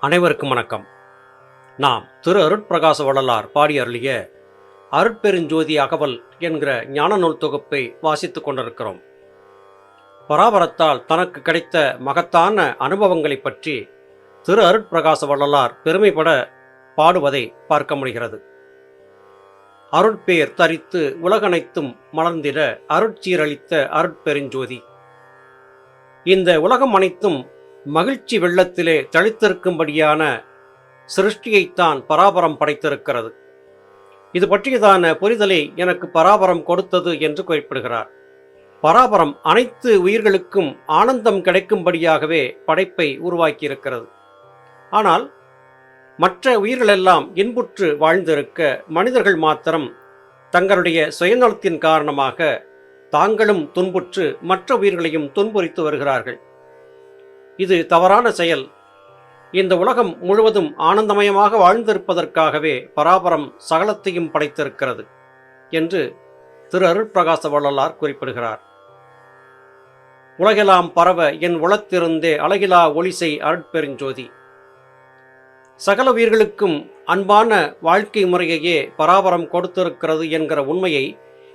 அனைவருக்கும் வணக்கம். நாம் திரு அருட்பிரகாச வள்ளலார் பாடி அருளிய அருட்பெருஞ்சோதி அகவல் என்கிற ஞான நூல் தொகுப்பை வாசித்துக் கொண்டிருக்கிறோம். பராபரத்தால் தனக்கு கிடைத்த மகத்தான அனுபவங்களைப் பற்றி திரு அருட்பிரகாச வள்ளலார் பெருமைப்பட பாடுவதை பார்க்க முடிகிறது. அருட்பேர் தரித்து உலகனைத்தும் மலர்ந்திட அருட்சீரளித்த அருட்பெருஞ்சோதி. இந்த உலகம் அனைத்தும் மகிழ்ச்சி வெள்ளத்திலே தளித்திருக்கும்படியான சிருஷ்டியைத்தான் பராபரம் படைத்திருக்கிறது. இது பற்றியதான புரிதலை எனக்கு பராபரம் கொடுத்தது என்று குறிப்பிடுகிறார். பராபரம் அனைத்து உயிர்களுக்கும் ஆனந்தம் கிடைக்கும்படியாகவே படைப்பை உருவாக்கியிருக்கிறது. ஆனால் மற்ற உயிர்களெல்லாம் இன்புற்று வாழ்ந்திருக்க மனிதர்கள் மாத்திரம் தங்களுடைய சுயநலத்தின் காரணமாக தாங்களும் துன்புற்று மற்ற உயிர்களையும் துன்புரித்து வருகிறார்கள். இது தவறான செயல். இந்த உலகம் முழுவதும் ஆனந்தமயமாக வாழ்ந்திருப்பதற்காகவே பராபரம் சகலத்தையும் படைத்திருக்கிறது என்று திரு அருட்பிரகாச வள்ளலார் குறிப்பிடுகிறார். உலகெல்லாம் பரவ என் உளத்திருந்தே அழகிலா ஒளிசை அருட்பெருஞ்சோதி. சகல உயிர்களுக்கும் அன்பான வாழ்க்கை முறையையே பராபரம் கொடுத்திருக்கிறது என்கிற உண்மையை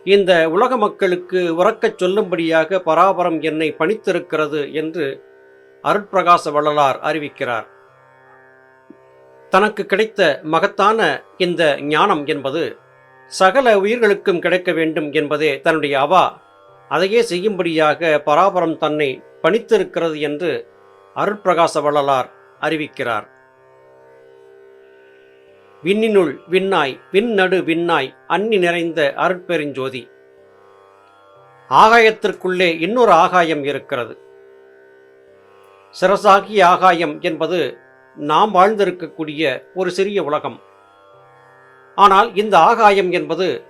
இந்த உலக மக்களுக்கு உறக்கச் சொல்லும்படியாக பராபரம் என்னை பணித்திருக்கிறது என்று அருட்பிரகாச வள்ளலார் அறிவிக்கிறார். தனக்கு கிடைத்த மகத்தான இந்த ஞானம் என்பது சகல உயிர்களுக்கும் கிடைக்க வேண்டும் என்பதே தன்னுடைய அவா. அதையே செய்யும்படியாக பராபரம் தன்னை பணித்திருக்கிறது என்று அருட்பிரகாச வள்ளலார் அறிவிக்கிறார். விண்ணினுள் விண்ணாய் விண்ணடு விண்ணாய் அன்னி நிறைந்த அருட்பெருஞ்சோதி. ஆகாயத்திற்குள்ளே இன்னொரு ஆகாயம் இருக்கிறது. சிரசாகிய ஆகாயம் என்பது நாம் வாழ்ந்திருக்கக்கூடிய ஒரு சிறிய உலகம். ஆனால் இந்த ஆகாயம் என்பது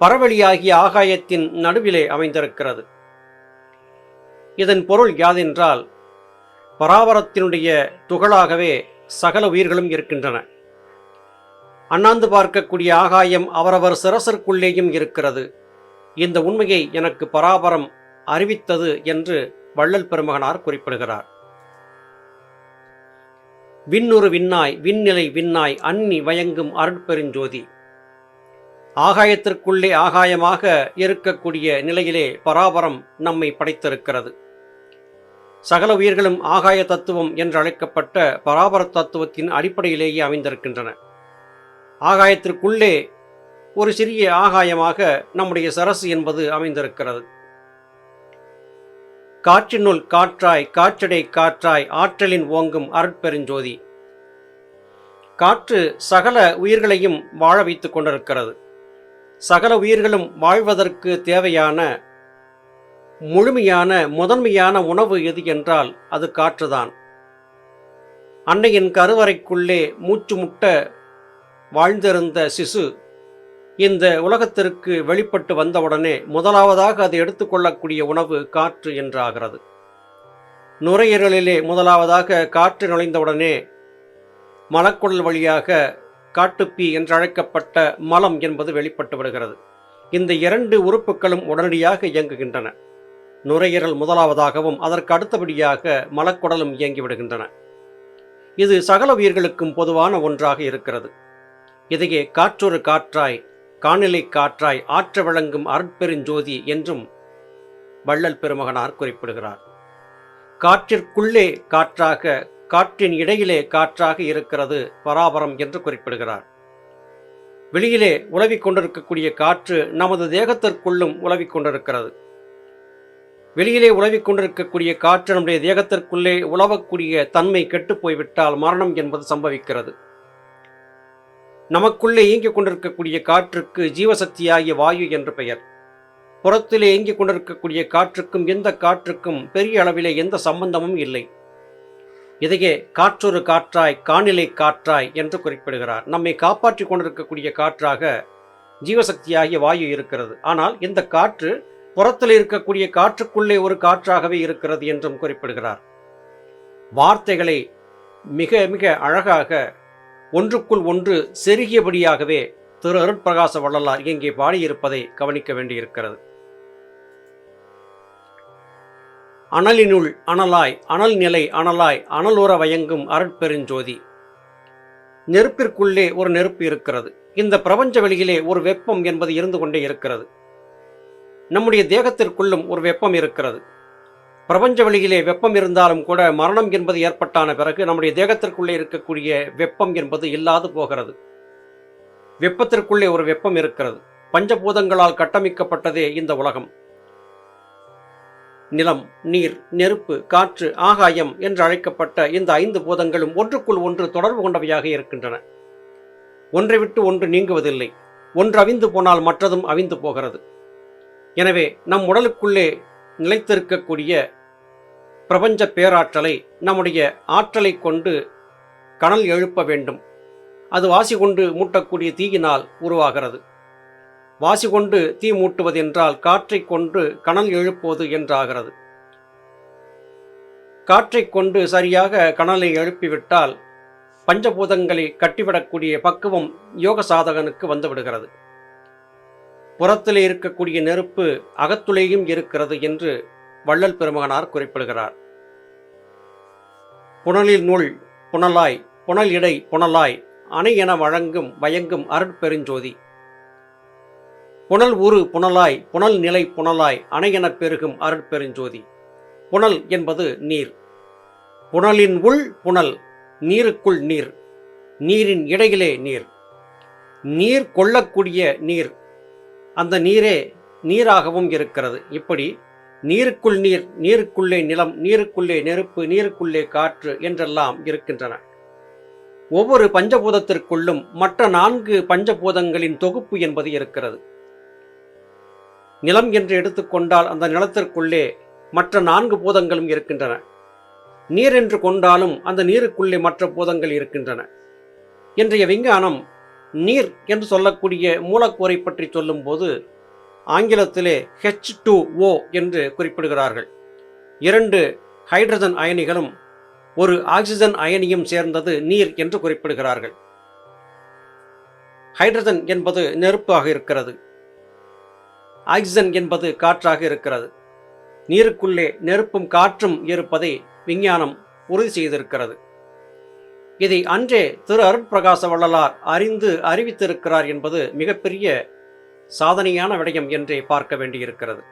பரவெளியாகிய ஆகாயத்தின் நடுவிலே அமைந்திருக்கிறது. இதன் பொருள் யாதென்றால் பராபரத்தினுடைய துகளாகவே சகல உயிர்களும் இருக்கின்றன. அண்ணாந்து பார்க்கக்கூடிய ஆகாயம் அவரவர் சிரசற்குள்ளேயும் இருக்கிறது. இந்த உண்மையை எனக்கு பராபரம் அறிவித்தது என்று வள்ளல் பெருமகனார் குறிப்பிடுகிறார். விண்ணுறு விண்ணாய் விண்ணிலை விண்ணாய் அன்னி வயங்கும் அருட்பெருஞ்சோதி ஆகாயத்திற்குள்ளே ஆகாயமாக இருக்கக்கூடிய நிலையிலே பராபரம் நம்மை படைத்திருக்கிறது. சகல உயிர்களும் ஆகாய தத்துவம் என்று அழைக்கப்பட்ட பராபர தத்துவத்தின் அடிப்படையிலேயே அமைந்திருக்கின்றன. ஆகாயத்திற்குள்ளே ஒரு சிறிய ஆகாயமாக நம்முடைய சரசு என்பது அமைந்திருக்கிறது. காற்றினுள் காற்றாய் காற்றடை காற்றாய் ஆற்றலின் ஓங்கும் அருட்பெருஞ்சோதி. காற்று சகல உயிர்களையும் வாழ வைத்துக் கொண்டிருக்கிறது. சகல உயிர்களும் வாழ்வதற்கு தேவையான முழுமையான முதன்மையான உணவு எது என்றால் அது காற்றுதான். அன்னையின் கருவறைக்குள்ளே மூச்சு முட்ட வாழ்ந்திருந்த சிசு இந்த உலகத்திற்கு வெளிப்பட்டு வந்தவுடனே முதலாவதாக அது எடுத்துக்கொள்ளக்கூடிய உணவு காற்று என்றாகிறது. நுரையீரலிலே முதலாவதாக காற்று நுழைந்தவுடனே மலக்குடல் வழியாக காட்டுப்பி என்றழைக்கப்பட்ட மலம் என்பது வெளிப்பட்டு விடுகிறது. இந்த இரண்டு உறுப்புகளும் உடனடியாக இயங்குகின்றன. நுரையீரல் முதலாவதாகவும் அதற்கு அடுத்தபடியாக மலக்குடலும் இயங்கிவிடுகின்றன இது சகல உயிர்களுக்கும் பொதுவான ஒன்றாக இருக்கிறது. இதையே காற்றொரு காற்றாய் காணிலை காற்றாய் ஆற்ற விளங்கும் அருட்பெருஞ்சோதி என்றும் வள்ளல் பெருமகனார் குறிப்பிடுகிறார். காற்றிற்குள்ளே காற்றாக காற்றின் இடையிலே காற்றாக இருக்கிறது பராபரம் என்று குறிப்பிடுகிறார். வெளியிலே உலவிக் கொண்டிருக்கக்கூடிய காற்று நமது தேகத்திற்குள்ளும் உலவிக் கொண்டிருக்கிறது. வெளியிலே உலவிக் கொண்டிருக்கக்கூடிய காற்று நம்முடைய தேகத்திற்குள்ளே உழவக்கூடிய தன்மை கெட்டுப் போய்விட்டால் மரணம் என்பது சம்பவிக்கிறது. நமக்குள்ளே இயங்கிக் கொண்டிருக்கக்கூடிய காற்றுக்கு ஜீவசக்தியாகிய வாயு என்று பெயர். புறத்திலே இயங்கிக் கொண்டிருக்கக்கூடிய காற்றுக்கும் எந்த காற்றுக்கும் பெரிய அளவிலே எந்த சம்பந்தமும் இல்லை. இதையே காற்றொரு காற்றாய் காணிலை காற்றாய் என்று குறிப்பிடுகிறார். நம்மை காப்பாற்றிக் கொண்டிருக்கக்கூடிய காற்றாக ஜீவசக்தியாகிய வாயு இருக்கிறது. ஆனால் இந்த காற்று புறத்தில் இருக்கக்கூடிய காற்றுக்குள்ளே ஒரு காற்றாகவே இருக்கிறது என்றும் குறிப்பிடுகிறார். வார்த்தைகளை மிக மிக அழகாக ஒன்றுக்குள் ஒன்று செருகியபடியாகவே திரு அருட்பிரகாச வள்ளலார் இங்கே பாடியிருப்பதை கவனிக்க வேண்டியிருக்கிறது. அனலினுள் அனலாய் அனல் நிலை அனலாய் அனலுற வயங்கும் அருட்பெருஞ்சோதி. நெருப்பிற்குள்ளே ஒரு நெருப்பு இருக்கிறது. இந்த பிரபஞ்ச வெளியிலே ஒரு வெப்பம் என்பது இருந்து கொண்டே இருக்கிறது. நம்முடைய தேகத்திற்குள்ளும் ஒரு வெப்பம் இருக்கிறது. பிரபஞ்ச வழியிலே வெப்பம் இருந்தாலும் கூட மரணம் என்பது ஏற்பட்டான பிறகு நம்முடைய தேகத்திற்குள்ளே இருக்கக்கூடிய வெப்பம் என்பது இல்லாது போகிறது. வெப்பத்திற்குள்ளே ஒரு வெப்பம் இருக்கிறது. பஞ்சபூதங்களால் கட்டமைக்கப்பட்டதே இந்த உலகம். நிலம் நீர் நெருப்பு காற்று ஆகாயம் என்று அழைக்கப்பட்ட இந்த ஐந்து பூதங்களும் ஒன்றுக்குள் ஒன்று தொடர்பு கொண்டவையாக இருக்கின்றன. ஒன்றை விட்டு ஒன்று நீங்குவதில்லை. ஒன்று அவிந்து போனால் மற்றதும் அவிந்து போகிறது. எனவே நம் உடலுக்குள்ளே நிலைத்திருக்கக்கூடிய பிரபஞ்ச பேராற்றலை நம்முடைய ஆற்றலை கொண்டு கணல் எழுப்ப வேண்டும். அது வாசி கொண்டு மூட்டக்கூடிய தீயினால் உருவாகிறது. வாசி கொண்டு தீ மூட்டுவது என்றால் காற்றை கொண்டு கணல் எழுப்புவது என்றாகிறது. காற்றை கொண்டு சரியாக கணலை எழுப்பிவிட்டால் பஞ்சபூதங்களை கட்டிவிடக்கூடிய பக்குவம் யோக சாதகனுக்கு வந்துவிடுகிறது. புறத்திலே இருக்கக்கூடிய நெருப்பு அகத்துலேயும் இருக்கிறது என்று வள்ளல் பெருமகனார் குறிப்பிடுகிறார். புனலில் நூல் புனலாய் புனல் இடை புனலாய் அணை என வழங்கும் வயங்கும் அருட்பெருஞ்சோதி புனல் உரு புனலாய் புனல் நிலை புனலாய் அணை என பெருகும் அருட்பெருஞ்சோதி புனல் என்பது நீர். புனலின் உள் புனல் நீருக்குள் நீர். நீரின் இடையிலே நீர். நீர் கொள்ளக்கூடிய நீர். அந்த நீரே நீராகவும் இருக்கிறது. இப்படி நீருக்குள் நீர் நீருக்குள்ளே நிலம் நீருக்குள்ளே நெருப்பு நீருக்குள்ளே காற்று என்றெல்லாம் இருக்கின்றன. ஒவ்வொரு பஞ்சபூதத்திற்குள்ளும் மற்ற நான்கு பஞ்சபூதங்களின் தொகுப்பு என்பது இருக்கிறது. நிலம் என்று எடுத்துக்கொண்டால் அந்த நிலத்திற்குள்ளே மற்ற நான்கு பூதங்களும் இருக்கின்றன. நீர் என்று கொண்டாலும் அந்த நீருக்குள்ளே மற்ற பூதங்கள் இருக்கின்றன. இன்றைய விஞ்ஞானம் நீர் என்று சொல்லக்கூடிய மூலக்கூறை பற்றி சொல்லும்போது ஆங்கிலத்திலே ஹெச் டூ ஓ என்று குறிப்பிடுகிறார்கள். இரண்டு ஹைட்ரஜன் அயனிகளும் ஒரு ஆக்சிஜன் அயனியும் சேர்ந்தது நீர் என்று குறிப்பிடுகிறார்கள். ஹைட்ரஜன் என்பது நெருப்பாக இருக்கிறது. ஆக்சிஜன் என்பது காற்றாக இருக்கிறது. நீருக்குள்ளே நெருப்பும் காற்றும் இருப்பதை விஞ்ஞானம் உறுதி செய்திருக்கிறது. இதை அன்றே திரு அருட்பிரகாச வள்ளலார் அறிந்து அறிவித்திருக்கிறார் என்பது மிகப்பெரிய சாதனையான விடயம் என்றே பார்க்க வேண்டியிருக்கிறது.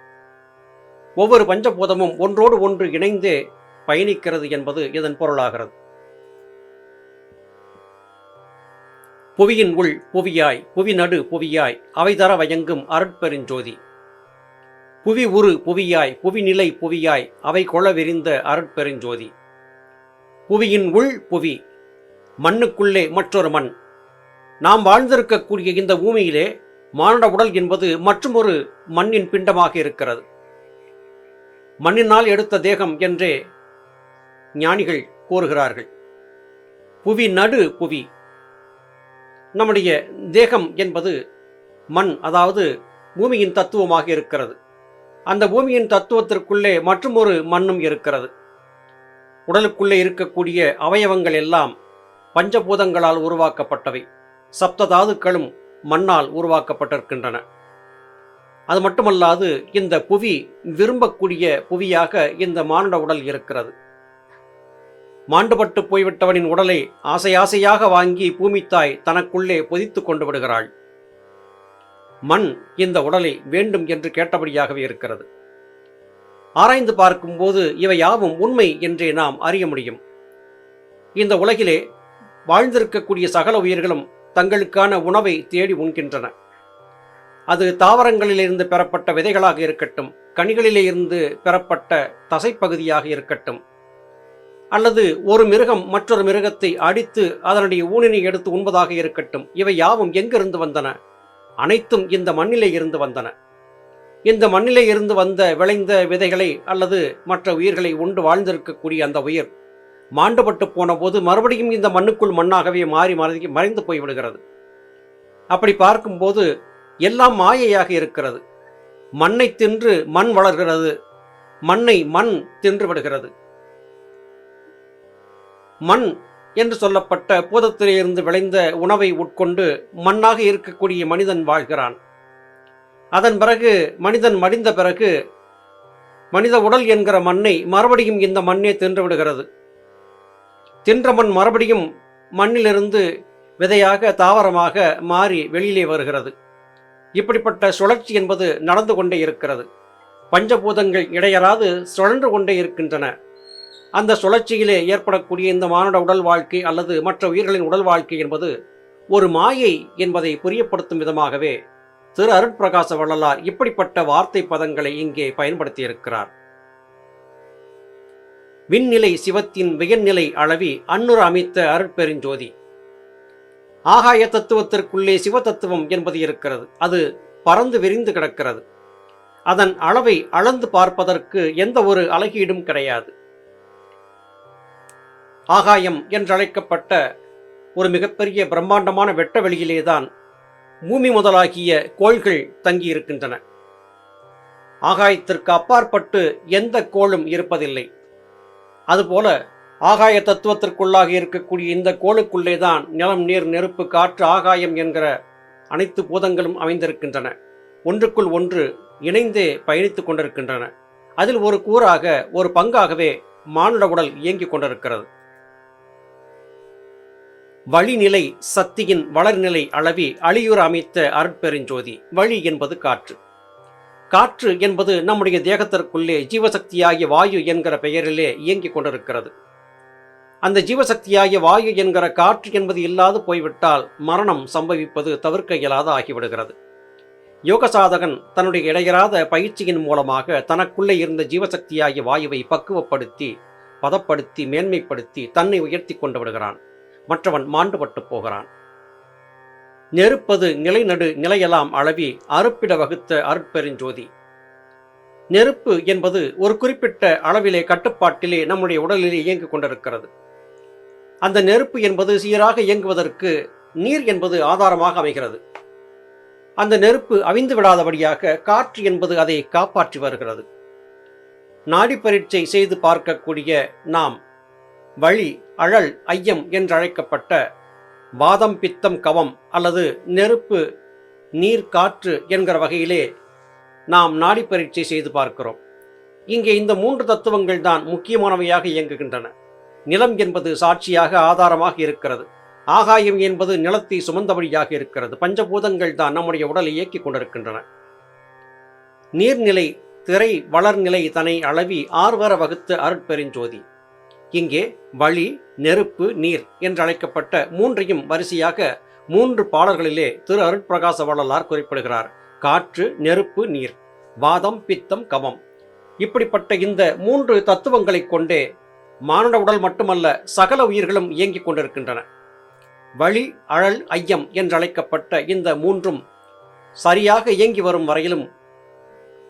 ஒவ்வொரு பஞ்சபூதமும் ஒன்றோடு ஒன்று இணைந்தே பயணிக்கிறது என்பது இதன் பொருளாகிறது. புவியின் உள் புவியாய் புவி நடு புவியாய் அவை தர வயங்கும் அருட்பெருஞ்சோதி புவி உரு புவியாய் புவிநிலை புவியாய் அவை கொள விரிந்த அருட்பெருஞ்சோதி புவியின் உள் புவி மண்ணுக்குள்ளே மற்றொரு மண். நாம் வாழ்ந்திருக்கக்கூடிய இந்த பூமியிலே மானுட உடல் என்பது மற்றுமொரு மண்ணின் பிண்டமாக இருக்கிறது. மண்ணினால் எடுத்த தேகம் என்றே ஞானிகள் கூறுகிறார்கள். புவி நடு புவி. நம்முடைய தேகம் என்பது மண் அதாவது பூமியின் தத்துவமாக இருக்கிறது. அந்த பூமியின் தத்துவத்திற்குள்ளே மற்றுமொரு மண்ணும் இருக்கிறது. உடலுக்குள்ளே இருக்கக்கூடிய அவயவங்கள் எல்லாம் பஞ்சபூதங்களால் உருவாக்கப்பட்டவை. சப்ததாதுக்களும் மண்ணால் உருவாக்கப்பட்டிருக்கின்றன. அது மட்டுமல்லாது இந்த புவி விரும்பக்கூடிய புவியாக இந்த மானுட உடல் இருக்கிறது. மாண்டுபட்டு போய்விட்டவனின் உடலை ஆசை ஆசையாக வாங்கி பூமித்தாய் தனக்குள்ளே பொதித்து கொண்டு விடுகிறாள். மண் இந்த உடலை வேண்டும் என்று கேட்டபடியாகவே இருக்கிறது. ஆராய்ந்து பார்க்கும்போது இவை யாவும் உண்மை என்றே நாம் அறிய முடியும். இந்த உலகிலே வாழ்ந்திருக்கக்கூடிய சகல உயிர்களும் தங்களுக்கான உணவை தேடி உண்கின்றன. அது தாவரங்களிலிருந்து பெறப்பட்ட விதைகளாக இருக்கட்டும் கனிகளிலே இருந்து பெறப்பட்ட தசைப்பகுதியாக இருக்கட்டும். அல்லது ஒரு மிருகம் மற்றொரு மிருகத்தை அடித்து அதனுடைய ஊனினை எடுத்து உண்பதாக இருக்கட்டும். இவை யாவும் எங்கிருந்து வந்தன? அனைத்தும் இந்த மண்ணிலே இருந்து வந்தன. இந்த மண்ணிலே இருந்து வந்த விளைந்த விதைகளை அல்லது மற்ற உயிர்களை உண்டு வாழ்ந்திருக்கக்கூடிய அந்த உயிர் மாண்டுபட்டு போன போது மறுபடியும் இந்த மண்ணுக்குள் மண்ணாகவே மாறி மறைந்து மறைந்து போய்விடுகிறது அப்படி பார்க்கும்போது எல்லாம் மாயையாக இருக்கிறது. மண்ணை தின்று மண் வளர்கிறது. மண்ணை மண் தின்று விடுகிறது. மண் என்று சொல்லப்பட்ட பூதத்திலிருந்து விளைந்த உணவை உட்கொண்டு மண்ணாக இருக்கக்கூடிய மனிதன் வாழ்கிறான். அதன் பிறகு மனிதன் மடிந்த பிறகு மனித உடல் என்கிற மண்ணை மறுபடியும் இந்த மண்ணே தின்று விடுகிறது. தின்ற மண் மறுபடியும் மண்ணிலிருந்து விதையாக தாவரமாக மாறி வெளியிலே வருகிறது. இப்படிப்பட்ட சுழற்சி என்பது நடந்து கொண்டே இருக்கிறது. பஞ்சபூதங்கள் இடையறாது சுழன்று கொண்டே இருக்கின்றன. அந்த சுழற்சியிலே ஏற்படக்கூடிய இந்த மானுட உடல் வாழ்க்கை அல்லது மற்ற உயிர்களின் உடல் வாழ்க்கை என்பது ஒரு மாயை என்பதை புரியப்படுத்தும் விதமாகவே திரு அருட்பிரகாச வள்ளலார் இப்படிப்பட்ட வார்த்தை பதங்களை இங்கே பயன்படுத்தியிருக்கிறார். விண்ணிலை சிவத்தின் வியன்நிலை அளவி அன்னுர அமைத்த அருட்பெருஞ்சோதி. ஆகாய தத்துவத்திற்குள்ளே சிவ தத்துவம் என்பது இருக்கிறது. அது பறந்து விரிந்து கிடக்கிறது. அதன் அளவை அளந்து பார்ப்பதற்கு எந்த ஒரு அழகீடும் கிடையாது. ஆகாயம் என்றழைக்கப்பட்ட ஒரு மிகப்பெரிய பிரம்மாண்டமான வெட்ட வெளியிலேதான் பூமி முதலாகிய கோள்கள் தங்கி இருக்கின்றன. ஆகாயத்திற்கு அப்பாற்பட்டு எந்த கோளும் இருப்பதில்லை. அதுபோல ஆகாய தத்துவத்திற்குள்ளாக இருக்கக்கூடிய இந்த கோளுக்குள்ளே தான் நிலம் நீர் நெருப்பு காற்று ஆகாயம் என்கிற அனைத்து பூதங்களும் அமைந்திருக்கின்றன. ஒன்றுக்குள் ஒன்று இணைந்தே பயணித்துக் கொண்டிருக்கின்றன. அதில் ஒரு கூறாக ஒரு பங்காகவே மானுட உடல் இயங்கிக் கொண்டிருக்கிறது. வழிநிலை சக்தியின் வளர்நிலை அளவி அழியுற அமைத்த அருட்பெருஞ்சோதி. வழி என்பது காற்று. காற்று என்பது நம்முடைய தேகத்திற்குள்ளே ஜீவசக்தியாகிய வாயு என்கிற பெயரிலே இயங்கிக் கொண்டிருக்கிறது. அந்த ஜீவசக்தியாகிய வாயு என்கிற காற்று என்பது இல்லாது போய்விட்டால் மரணம் சம்பவிப்பது தவிர்க்க இயலாத ஆகிவிடுகிறது. யோக சாதகன் தன்னுடைய இடையராத பயிற்சியின் மூலமாக தனக்குள்ளே இருந்த ஜீவசக்தியாகிய வாயுவை பக்குவப்படுத்தி பதப்படுத்தி மேன்மைப்படுத்தி தன்னை உயர்த்தி கொண்டு விடுகிறான். மற்றவன் மாண்டுபட்டு போகிறான். நெருப்பது நிலைநடு நிலையெல்லாம் அளவி அறுப்பிட வகுத்த அருட்பெருஞ்சோதி நெருப்பு என்பது ஒரு குறிப்பிட்ட அளவிலே கட்டுப்பாட்டிலே நம்முடைய உடலிலே இயங்கிக் கொண்டிருக்கிறது. அந்த நெருப்பு என்பது சீராக இயங்குவதற்கு நீர் என்பது ஆதாரமாக அமைகிறது. அந்த நெருப்பு அவிந்து விடாதபடியாக காற்று என்பது அதை காப்பாற்றி வருகிறது. நாடி பரீட்சை செய்து பார்க்கக்கூடிய நாம் வழி அழல் ஐயம் என்றழைக்கப்பட்ட வாதம் பித்தம் கவம் அல்லது நெருப்பு நீர் காற்று என்கிற வகையிலே நாம் நாடி பரீட்சை செய்து பார்க்கிறோம். இங்கே இந்த மூன்று தத்துவங்கள் தான் முக்கியமானவையாக இயங்குகின்றன. நிலம் என்பது சாட்சியாக ஆதாரமாக இருக்கிறது. ஆகாயம் என்பது நிலத்தை சுமந்தபடியாக இருக்கிறது. பஞ்சபூதங்கள் தான் நம்முடைய உடலை இயக்கிக் கொண்டிருக்கின்றன. நீர்நிலை திரை வளர்நிலை தனை அளவி ஆர்வர வகுத்த அருட்பெருஞ்சோதி. இங்கே வழி நெருப்பு நீர் என்றழைக்கப்பட்ட மூன்றையும் வரிசையாக மூன்று பாடல்களிலே திரு அருட்பிரகாச வள்ளலார் குறிப்பிடுகிறார். காற்று நெருப்பு நீர். வாதம் பித்தம் கவம். இப்படிப்பட்ட இந்த மூன்று தத்துவங்களைக் கொண்டே மானுட உடல் மட்டுமல்ல சகல உயிர்களும் இயங்கிக் கொண்டிருக்கின்றன. வழி அழல் ஐயம் என்றழைக்கப்பட்ட இந்த மூன்றும் சரியாக இயங்கி வரும் வரையிலும்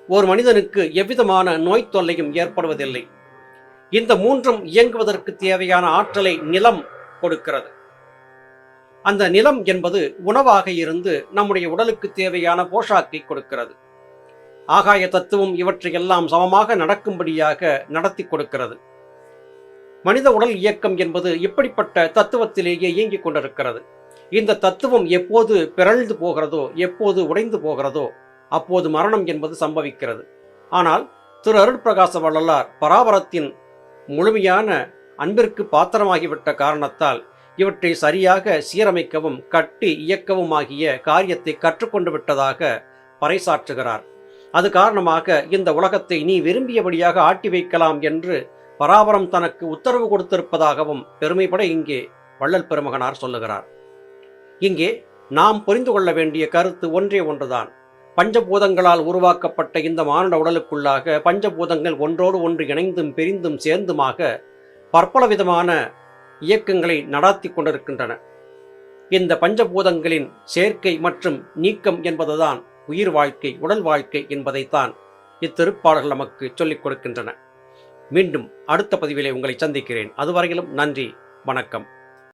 ஒரு மனிதனுக்கு எவ்விதமான நோய் தொல்லையும் ஏற்படுவதில்லை. இந்த மூன்றும் இயங்குவதற்கு தேவையான ஆற்றலை நிலம் கொடுக்கிறது. அந்த நிலம் என்பது உணவாக இருந்து நம்முடைய உடலுக்கு தேவையான போஷாக்கை கொடுக்கிறது. ஆகாய தத்துவம் இவற்றையெல்லாம் சமமாக நடக்கும்படியாக நடத்தி கொடுக்கிறது. மனித உடல் இயக்கம் என்பது இப்படிப்பட்ட தத்துவத்திலேயே இயங்கிக் கொண்டிருக்கிறது. இந்த தத்துவம் எப்போது பிறழ்ந்து போகிறதோ எப்போது உடைந்து போகிறதோ அப்போது மரணம் என்பது சம்பவிக்கிறது. ஆனால் திரு அருட்பிரகாச வள்ளலார் பராபரத்தின் முழுமையான அன்பிற்கு பாத்திரமாகிவிட்ட காரணத்தால் இவற்றை சரியாக சீரமைக்கவும் கட்டி இயக்கவும் ஆகிய காரியத்தை கற்றுக்கொண்டு விட்டதாக பறைசாற்றுகிறார். அது காரணமாக இந்த உலகத்தை நீ விரும்பியபடியாக ஆட்டி வைக்கலாம் என்று பராபரம் தனக்கு உத்தரவு கொடுத்திருப்பதாகவும் பெருமைப்பட இங்கே வள்ளல் பெருமகனார் சொல்லுகிறார். இங்கே நாம் புரிந்து கொள்ள வேண்டிய கருத்து ஒன்றே ஒன்றுதான். பஞ்சபூதங்களால் உருவாக்கப்பட்ட இந்த மானுட உடலுக்குள்ளாக பஞ்சபூதங்கள் ஒன்றோடு ஒன்று இணைந்தும் பிரிந்தும் சேர்ந்துமாக பற்பல விதமான இயக்கங்களை நடாத்தி கொண்டிருக்கின்றன. இந்த பஞ்சபூதங்களின் சேர்க்கை மற்றும் நீக்கம் என்பதுதான் உயிர் வாழ்க்கை உடல் வாழ்க்கை என்பதைத்தான் இத்திருப்பாடல்கள் நமக்கு சொல்லிக் கொடுக்கின்றன. மீண்டும் அடுத்த பதிவிலே உங்களை சந்திக்கிறேன். அதுவரையிலும் நன்றி வணக்கம்.